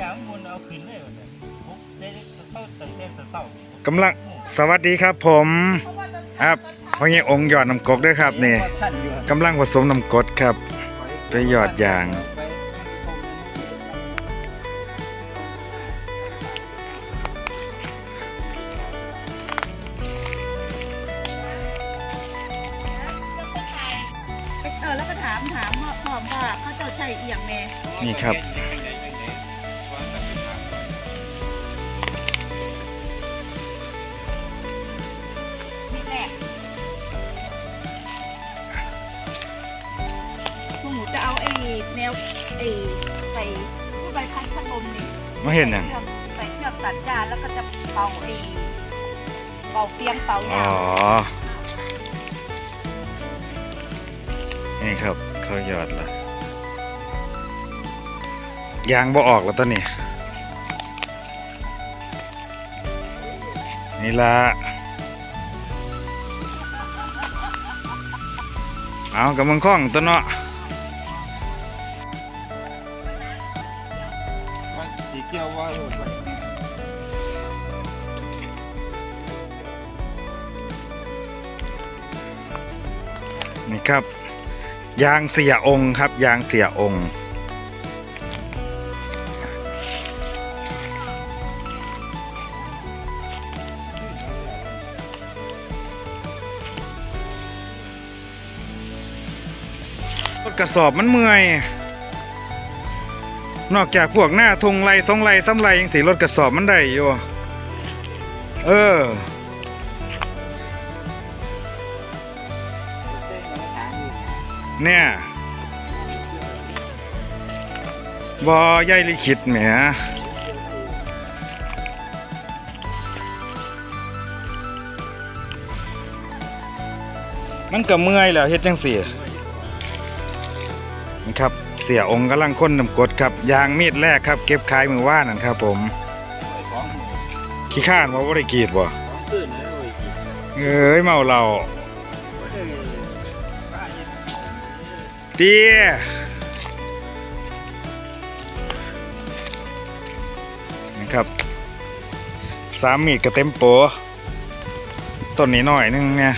ดาวมันเอาขึ้นเลยวันนี้ปุ๊บได้เข้าตั้งแต่เช้ากำลังสวัสดีครับผมครับพ่อใหญ่องค์ยอดน้ำกกด้วยครับนี่ท่านอยู่กำลังผสมน้ำกรดครับ ไปหยอดยาง เออแล้วก็ถามถามว่าพร้อมว่าเขาเจ้าใช่เอียงแม่นี่ครับ แนวไอ้ใส่ผู้ใบพัดพัดลมนี่มาเห็นยังใส่เชือกตัดจานแล้วก็จะเป่าไอ้เป่าเปียงเป่าอ๋ยาอวนี่ครับเขาหยอดละยางบ่ออกแล้วตอนนี้ นี่ละเอากำลังคล้องตัวเนาะ กี่ยวว่านี่ครับ ยางเสียองค์ครับ ยางเสียองค์กระสอบมันเมื่อย นอกจากพวกหน้าทงไรทงไรซ้ำไรยังสีรถกระสอบมันได้อยู่เออเนี่ยบอยายลิขิตแหมมันก็เมื่อยแล้วเฮ็ดจังสี่นี่ครับ เสียองค์กำลังค้นน้ำกดครับยางมีดแรกครับ เก็บขายมือว่านั่นครับผมขี้ข้านว่าบ่ได้กรีดบ่ของยเอ้ยเมาเราเตี้ยนะครับสามมีดก็เต็มโปต้นนี้หน่อยนึงเนี่ย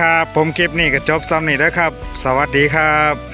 ครับ ผมคลิปนี้ก็จบซ้ำนี่นะครับ สวัสดีครับ